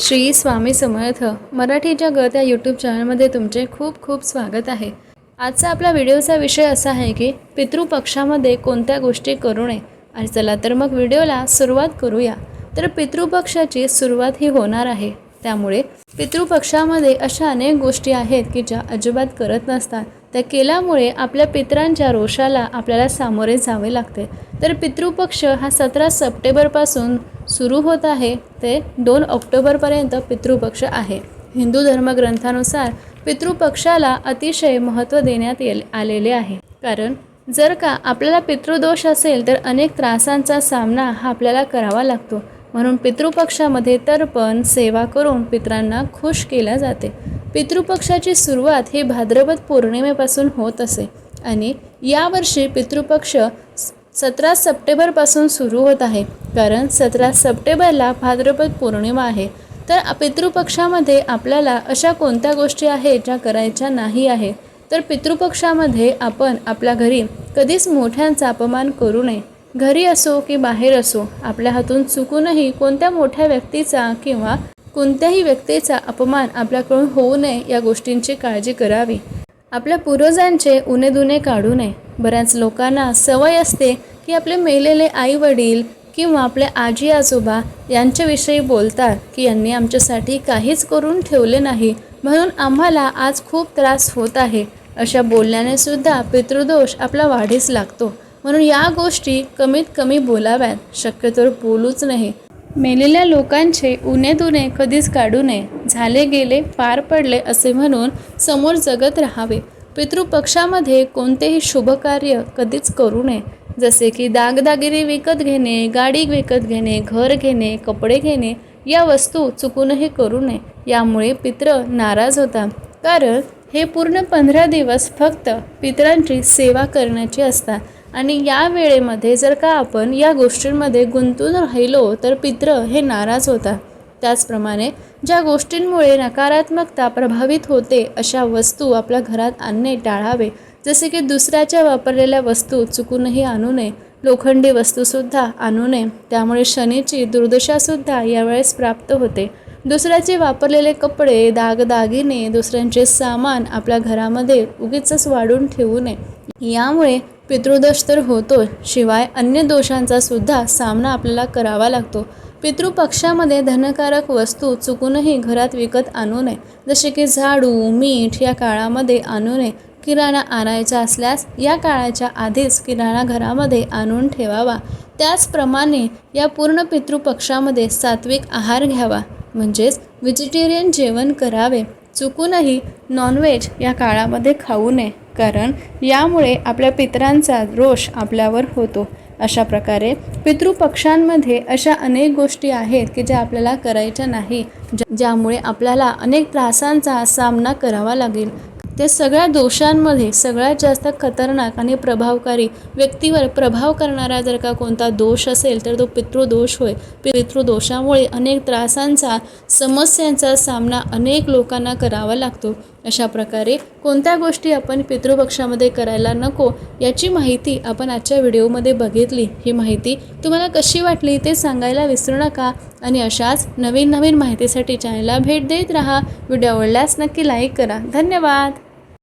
श्री स्वामी समर्थ मराठी जगत या यूट्यूब चॅनलमध्ये तुमचे खूप खूप स्वागत आहे. आजचा आपला व्हिडिओचा विषय असा आहे की पितृपक्षामध्ये कोणत्या गोष्टी करू नये? आणि चला तर मग व्हिडिओला सुरुवात करूया. तर पितृपक्षाची सुरुवात ही होणार आहे. त्यामुळे पितृपक्षामध्ये अशा अनेक गोष्टी आहेत की ज्या अजिबात करत नसतात. त्या केल्यामुळे आपल्या पितरांच्या रोषाला आपल्याला सामोरे जावे लागते. तर पितृपक्ष हा सतरा सप्टेंबरपासून सुरू होत आहे. ते दोन ऑक्टोबरपर्यंत पितृपक्ष आहे. हिंदू धर्मग्रंथानुसार पितृपक्षाला अतिशय महत्त्व देण्यात येल आलेले आहे. कारण जर का आपल्याला पितृदोष असेल तर अनेक त्रासांचा सामना हा आपल्याला करावा लागतो. म्हणून पितृपक्षामध्ये तर्पण सेवा करून पितरांना खुश केल्या जाते. पितृपक्षाची सुरुवात ही भाद्रपद पौर्णिमेपासून होत असे आणि यावर्षी पितृपक्ष सतरा सप्टेंबरपासून सुरू होत आहे. कारण सतरा सप्टेंबरला भाद्रपद पौर्णिमा आहे. तर पितृपक्षामध्ये आपल्याला अशा कोणत्या गोष्टी आहेत ज्या करायच्या नाही आहे? तर पितृपक्षामध्ये आपण आपल्या घरी कधीच मोठ्यांचा अपमान करू नये. घरी असो की बाहेर असो आपल्या हातून चुकूनही कोणत्या मोठ्या व्यक्तीचा किंवा कोणत्याही व्यक्तीचा अपमान आपल्याकडून होऊ नये या गोष्टींची काळजी करावी. आपल्या पूर्वजांचे उणे काढू नये. बऱ्याच लोकांना सवय असते की आपले मेलेले आई वडील किंवा आपले आजी आजोबा यांच्याविषयी बोलतात की यांनी आमच्यासाठी काहीच करून ठेवले नाही म्हणून आम्हाला आज खूप त्रास होत आहे. अशा बोलण्याने सुद्धा पितृदोष आपला वाढीस लागतो. म्हणून या गोष्टी कमीत कमी बोलाव्यात. शक्यतो बोलूच नाही मेलेल्या लोकांचे उणे कधीच काढू नये. झाले गेले पार पडले असे म्हणून समोर जगत राहावे. पितृपक्षामध्ये कोणतेही शुभकार्य कधीच करू नये. जसे की दागदागिरी विकत घेणे गाडी विकत घेणे घर घेणे कपडे घेणे या वस्तू चुकूनही करू नये. यामुळे पित्र नाराज होतात. कारण हे पूर्ण पंधरा दिवस फक्त पितरांची सेवा करण्याची असतात. आणि या वेळेमध्ये जर का आपण या गोष्टींमध्ये गुंतून राहिलो तर पित्र हे नाराज होतात. त्याचप्रमाणे ज्या गोष्टींमुळे नकारात्मकता प्रभावित होते अशा वस्तू आपल्या घरात आणणे टाळावे. जसे की दुसऱ्याच्या वापरलेल्या वस्तू चुकूनही आणू नये लोखंडी वस्तूसुद्धा आणू नये. त्यामुळे शनीची दुर्दशासुद्धा यावेळेस प्राप्त होते. दुसऱ्याचे वापरलेले कपडे दागदागिने दुसऱ्यांचे सामान आपल्या घरामध्ये उगीच वाढून ठेवू नये. यामुळे पितृदोष तर होतो शिवाय अन्य दोषांचा सुद्धा सामना आपल्याला करावा लागतो. पितृपक्षामध्ये धनकारक वस्तू चुकूनही घरात विकत आणू नये. जसे की झाडू मीठ या काळामध्ये आणू नये. किराणा आणायचा असल्यास या काळाच्या आधीच किराणा घरामध्ये आणून ठेवावा. त्याचप्रमाणे या पूर्ण पितृपक्षामध्ये सात्विक आहार घ्यावा. म्हणजेच व्हेजिटेरियन जेवण करावे. चुकूनही नॉनव्हेज या काळामध्ये खाऊ नये कारण यामुळे आपल्या पितरांचा रोष आपल्यावर होतो. अशा प्रकारे पितृपक्षांमध्ये अशा अनेक गोष्टी आहेत की ज्या आपल्याला करायच्या नाही ज्या ज्यामुळे आपल्याला अनेक त्रासांचा सामना करावा लागेल. त्या सगळ्या दोषांमध्ये सगळ्यात जास्त खतरनाक आणि प्रभावकारी व्यक्तीवर प्रभाव करणारा जर का कोणता दोष असेल तर तो पितृदोष होय. पितृदोषामुळे अनेक त्रासांचा समस्यांचा सामना अनेक लोकांना करावा लागतो. अशा प्रकारे कोणत्या गोष्टी आपण पितृपक्षामध्ये करायला नको याची माहिती आपण आजच्या व्हिडिओमध्ये बघितली. ही माहिती तुम्हाला कशी वाटली ते सांगायला विसरू नका आणि अशाच नवीन नवीन माहितीसाठी चॅनलला भेट देत राहा. व्हिडिओ आवडल्यास नक्की लाईक करा. धन्यवाद!